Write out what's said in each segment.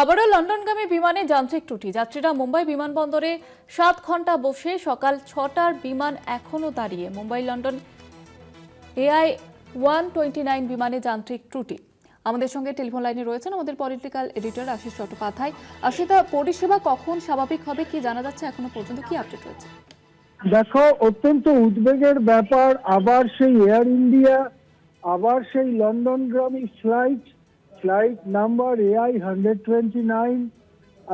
আবারও লন্ডনগামী বিমানে যান্ত্রিক ত্রুটি। যাত্রীরা মুম্বাই বিমানবন্দরে সাত ঘণ্টা বসে সকাল ছটার বিমান এখনও দাঁড়িয়ে। Mumbai, London AI one twenty nine বিমানে যান্ত্রিক ত্রুটি। আমাদের সঙ্গে টেলিফোন লাইনে রয়েছেন আমাদের পলিটিক্যাল এডিটর আশিস চট্টোপাধ্যায়। আশিতা, পরিষেবা কখন স্বাভাবিক হবে কি জানা যাচ্ছে? এখনও পর্যন্ত কি আপডেট রয়েছে? দেখো, অত্যন্ত উদ্বেগের ব্যাপার। আবার সেই এয়ার ইন্ডিয়া, আবার সেই লন্ডনগামী flight flight number AI hundred twenty nine.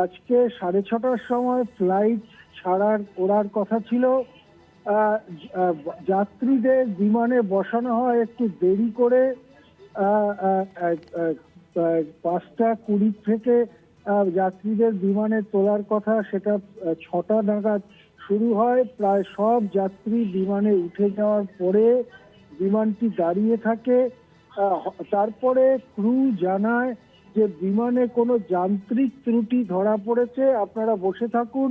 আজকে সাড়ে ছটার সময় ফ্লাইট ছাড়ার ওড়ার কথা ছিল। যাত্রীদের বিমানে বসানো হয় একটু দেরি করে। পাঁচটা কুড়ি থেকে যাত্রীদের বিমানে তোলার কথা সেটা ছটা নাগাদ শুরু হয়। প্রায় সব যাত্রী বিমানে উঠে যাওয়ার পরে বিমানটি দাঁড়িয়ে থাকে। তারপরে ক্রু জানায় যে বিমানে কোনো যান্ত্রিক ত্রুটি ধরা পড়েছে, আপনারা বসে থাকুন।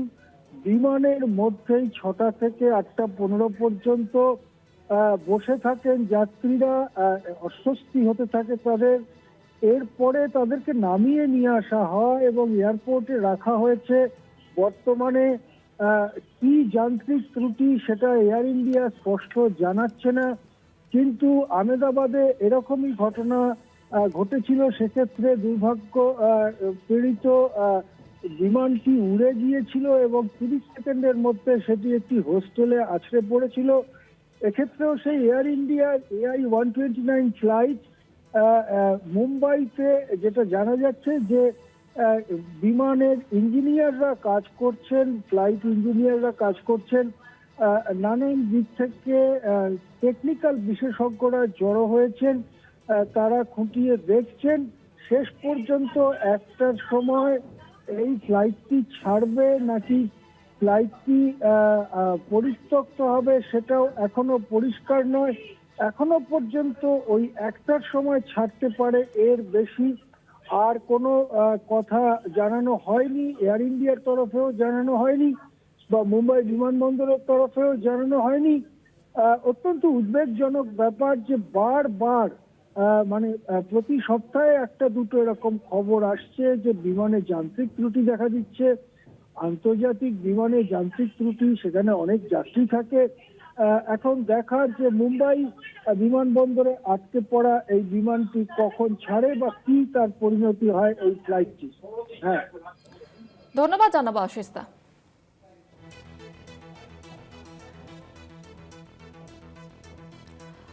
বিমানের মধ্যেই ছটা থেকে আটটা পনেরো পর্যন্ত বসে থাকেন যাত্রীরা অস্বস্তি হতে থাকে তাদের। এরপরে তাদেরকে নামিয়ে নিয়ে আসা হয় এবং এয়ারপোর্টে রাখা হয়েছে। বর্তমানে কি যান্ত্রিক ত্রুটি সেটা এয়ার ইন্ডিয়া স্পষ্ট জানাচ্ছে না। কিন্তু আমেদাবাদে এরকমই ঘটনা ঘটেছিল। সেক্ষেত্রে দুর্ভাগ্য পীড়িত বিমানটি উড়ে গিয়েছিল এবং তিরিশ সেকেন্ডের মধ্যে সেটি একটি হোস্টেলে আছড়ে পড়েছিল। এক্ষেত্রেও সেই এয়ার ইন্ডিয়ার AI one twenty nine flight মুম্বাইতে যেটা জানা যাচ্ছে যে বিমানের ইঞ্জিনিয়াররা কাজ করছেন, ফ্লাইট ইঞ্জিনিয়াররা কাজ করছেন। নানান দিক থেকে টেকনিক্যাল বিশেষজ্ঞরা জড়ো হয়েছেন তারা খুঁটিয়ে দেখছেন। শেষ পর্যন্ত একটার সময় এই ফ্লাইটটি ছাড়বে নাকি ফ্লাইটটি পরিত্যক্ত হবে সেটাও এখনও পরিষ্কার নয়। এখনও পর্যন্ত ওই একটার সময় ছাড়তে পারে এর বেশি আর কোনো কথা জানানো হয়নি। এয়ার ইন্ডিয়ার তরফেও জানানো হয়নি। বা মুম্বাই বিমানবন্দরের তরফেও জানানো হয়নি। অত্যন্ত উদ্বেগজনক ব্যাপার যে বারবার মানে প্রতি সপ্তাহে একটা দুটো এরকম খবর আসছে যে বিমানে যান্ত্রিক ত্রুটি দেখা দিচ্ছে। আন্তর্জাতিক বিমানে যান্ত্রিক ত্রুটি, সেখানে অনেক যাত্রী থাকে। এখন দেখার যে মুম্বাই বিমানবন্দরে আটকে পড়া এই বিমানটি কখন ছাড়ে বা কি তার পরিণতি হয় এই ফ্লাইটটি হ্যাঁ। ধন্যবাদ জানাব আশিস্তা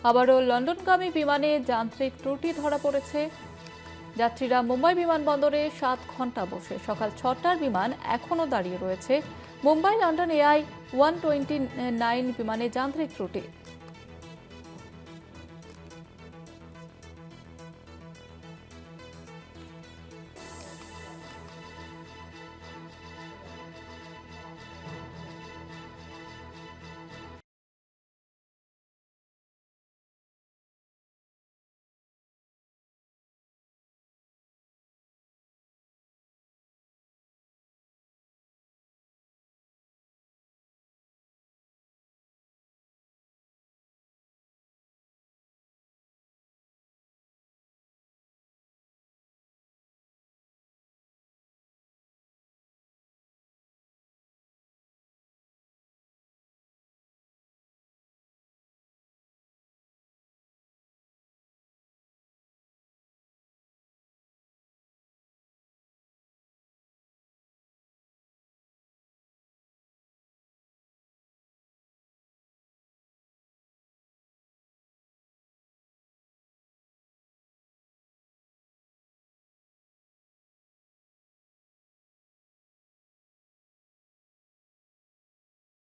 আবারও লন্ডনগামী বিমানে যান্ত্রিক ত্রুটি ধরা পড়েছে। যাত্রীরা মুম্বাই বিমানবন্দরে সাত ঘণ্টা বসে। সকাল ছটার বিমান এখনও দাঁড়িয়ে রয়েছে। Mumbai London AI one twenty nine বিমানে যান্ত্রিক ত্রুটি।